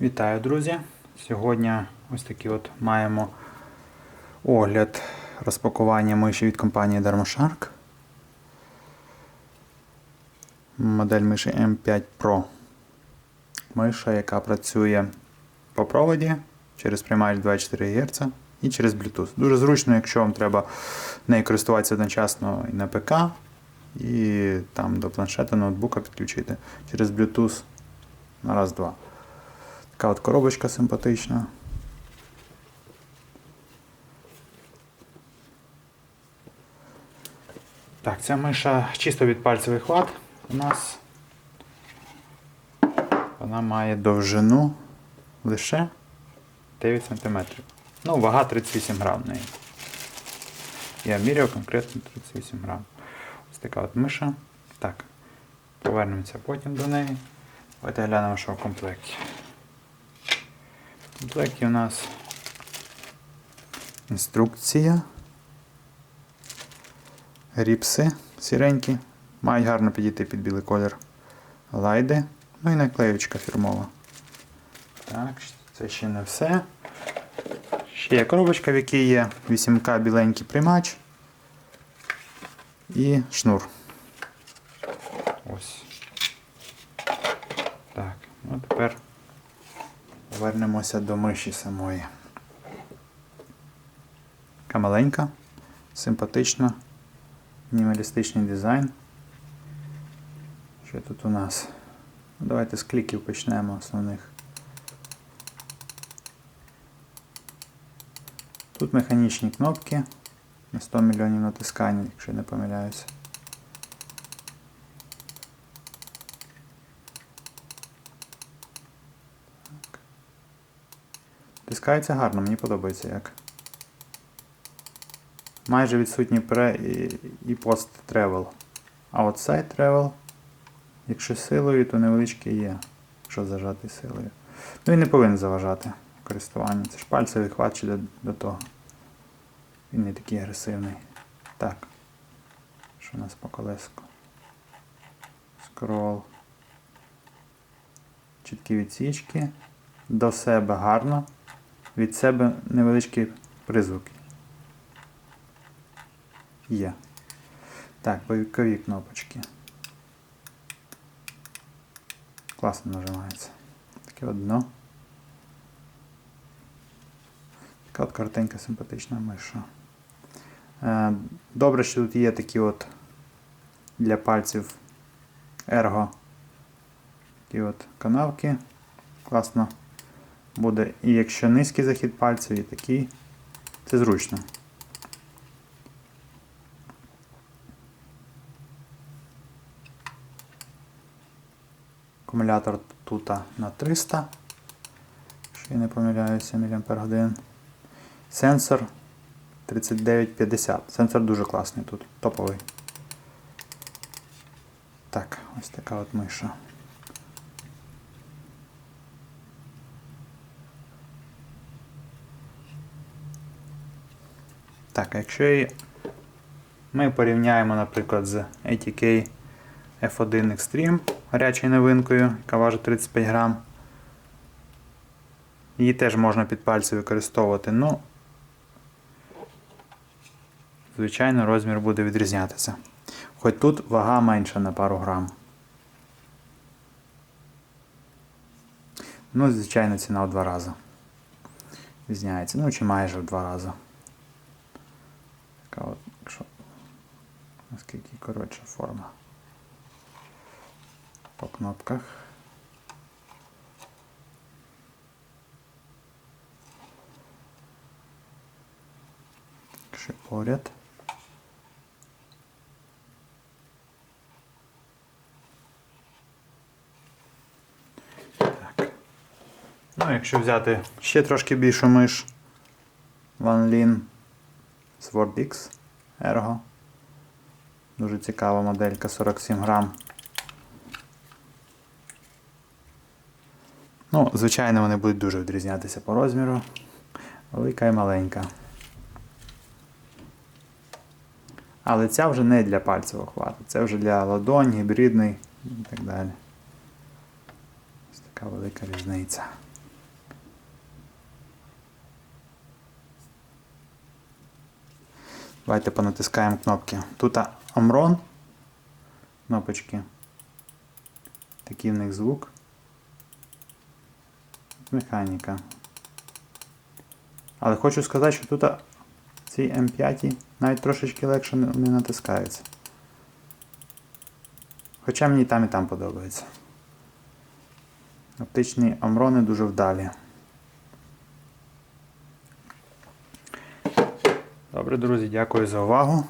Вітаю, друзі! Сьогодні ось такий от маємо огляд розпакування миші від компанії Dermoshark. Модель миші M5 Pro. Миша, яка працює по проводі через приймач 24 Гц і через Bluetooth. Дуже зручно, якщо вам треба нею користуватися одночасно і на ПК, і там до планшета, ноутбука підключити через Bluetooth на раз-два. Така от коробочка симпатична. Так, ця миша чисто від пальцевий хват у нас. Вона має довжину лише 9 см. Ну, вага 38 грам неї. Я міряв конкретно 38 грам. Ось така от миша. Так, повернемося потім до неї. Давайте глянемо, що в комплекті. Комплекті у нас інструкція. Ріпси сіренькі. Мають гарно підійти під білий колір лайди. Ну і наклеючка фірмова. Так, це ще не все. Ще є коробочка, в якій є 8К біленький приймач і шнур. Ось. Так, ну тепер повернемося до миші самої. Така маленька, симпатична, мінімалістичний дизайн. Що тут у нас? Ну, Давайте з кліків почнемо основних. Тут механічні кнопки на 100 мільйонів натискань, якщо я не помиляюся. Тискається гарно, мені подобається як. Майже відсутні пре і, пост тревел. А от сайт тревел, якщо силою, то невеличкий є, якщо зажати силою. Ну і не повинен заважати користуванню. Це ж пальцевий хват до, до того. Він не такий агресивний. Так. Що у нас по колеску? Скрол. Чіткі відсічки. До себе гарно. Від себе невеличкі призвуки. Є. Так, бокові кнопочки. Класно нажимається. Таке одно. Така от коротенька симпатична миша. Е, Добре, що тут є такі от для пальців ерго. Такі от канавки. Класно буде. І якщо низький захід пальців, і такий. Це зручно. Акумулятор тут на 300, якщо я не помиляюся, мАч. Сенсор 3950. Сенсор дуже класний тут, топовий. Так, ось така от миша. Так, якщо ми порівняємо, наприклад, з ATK F1 Extreme гарячою новинкою, яка важить 35 грам. Її теж можна під пальці використовувати, ну, звичайно, розмір буде відрізнятися. Хоч тут вага менша на пару грам. Ну, звичайно, ціна в два рази. Різняється. Ну, чи майже в два рази. Така от, якщо наскільки коротша форма. По кнопках. Ще поряд. Так. Ну, якщо взяти ще трошки більшу миш OneLin Sword X Ergo. Дуже цікава моделька 47 грам. Ну, звичайно, вони будуть дуже відрізнятися по розміру. Велика і маленька. Але ця вже не для пальцевого хвату, це вже для ладонь, гібридний і так далі. Ось така велика різниця. Давайте понатискаємо кнопки. Тут Amron. Кнопочки. Такий в них звук. Механіка. Але хочу сказати, що тут ці М5 навіть трошечки легше не натискаються. Хоча мені там і там подобається. Оптичні амрони дуже вдалі. Добре, друзі, дякую за увагу.